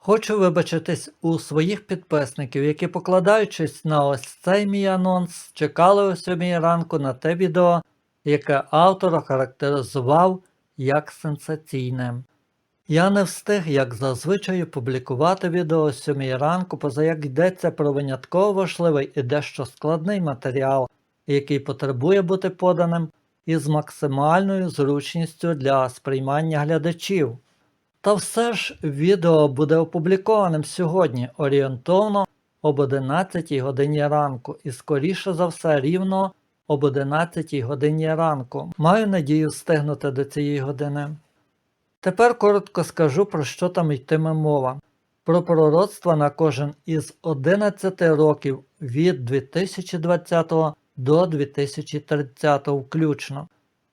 Хочу вибачитись у своїх підписників, які, покладаючись на ось цей мій анонс, чекали о 7 ранку на те відео, яке автор охарактеризував як сенсаційне. Я не встиг, як зазвичай, опублікувати відео о 7 ранку, поза як йдеться про винятково важливий і дещо складний матеріал, який потребує бути поданим із максимальною зручністю для сприймання глядачів. Та все ж відео буде опублікованим сьогодні орієнтовно об 11 годині ранку і скоріше за все рівно об 11 годині ранку. Маю надію встигнути до цієї години. Тепер коротко скажу, про що там йтиме мова. Про пророцтва на кожен із 11 років від 2020 до 2030 включно.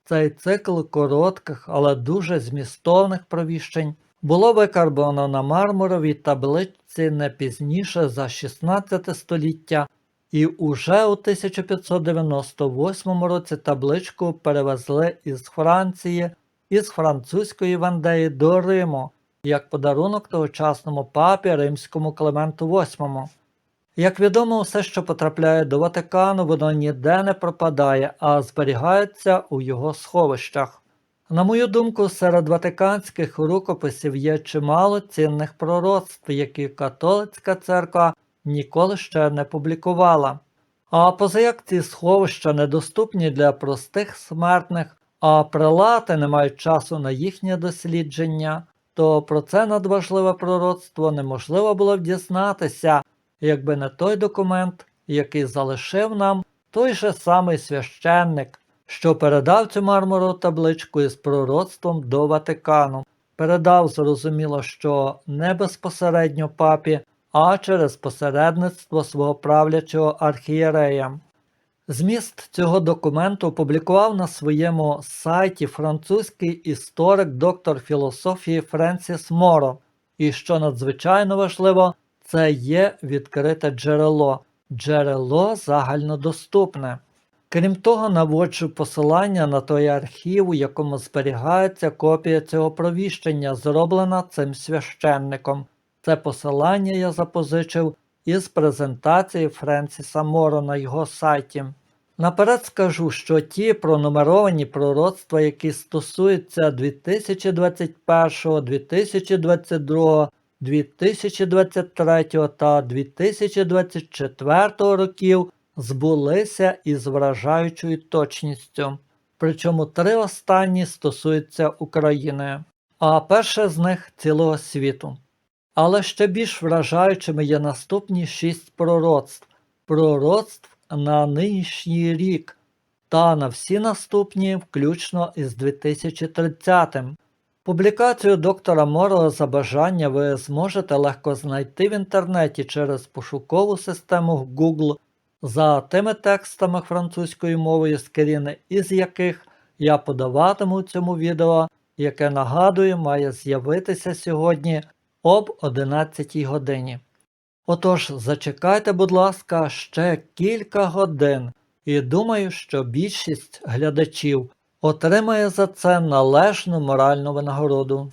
Цей цикл коротких, але дуже змістовних провіщень було викарбовано на мармуровій табличці не пізніше за 16 століття, і уже у 1598 році табличку перевезли із Франції із французької Вандеї до Риму як подарунок тогочасному папі римському Клементу VIII. Як відомо, все, що потрапляє до Ватикану, воно ніде не пропадає, а зберігається у його сховищах. На мою думку, серед ватиканських рукописів є чимало цінних пророцтв, які католицька церква ніколи ще не публікувала. А позаяк ці сховища недоступні для простих смертних, а прилати не мають часу на їхнє дослідження, то про це надважливе пророцтво неможливо було б дізнатися, якби не той документ, який залишив нам той же самий священник, що передав цю мармурову табличку із пророцтвом до Ватикану. Передав, зрозуміло, що не безпосередньо папі, а через посередництво свого правлячого архієрея. Зміст цього документу опублікував на своєму сайті французький історик доктор філософії Френсіс Моро, і що надзвичайно важливо, це є відкрите джерело, джерело загальнодоступне. Крім того, наводжу посилання на той архів, у якому зберігається копія цього провіщення, зроблена цим священником. Це посилання я запозичив із презентації Френсіса Моро на його сайті. Наперед скажу, що ті пронумеровані пророцтва, які стосуються 2021, 2022, 2023 та 2024 років, збулися із вражаючою точністю. Причому три останні стосуються України, а перше з них цілого світу. Але ще більш вражаючими є наступні шість пророцтв. Пророцтв на нинішній рік та на всі наступні, включно із 2030. Публікацію доктора Морла за бажання ви зможете легко знайти в інтернеті через пошукову систему Google за тими текстами французькою мовою з із яких я подаватиму цьому відео, яке нагадую має з'явитися сьогодні об 11 годині. Отож, зачекайте, будь ласка, ще кілька годин, і думаю, що більшість глядачів отримає за це належну моральну винагороду.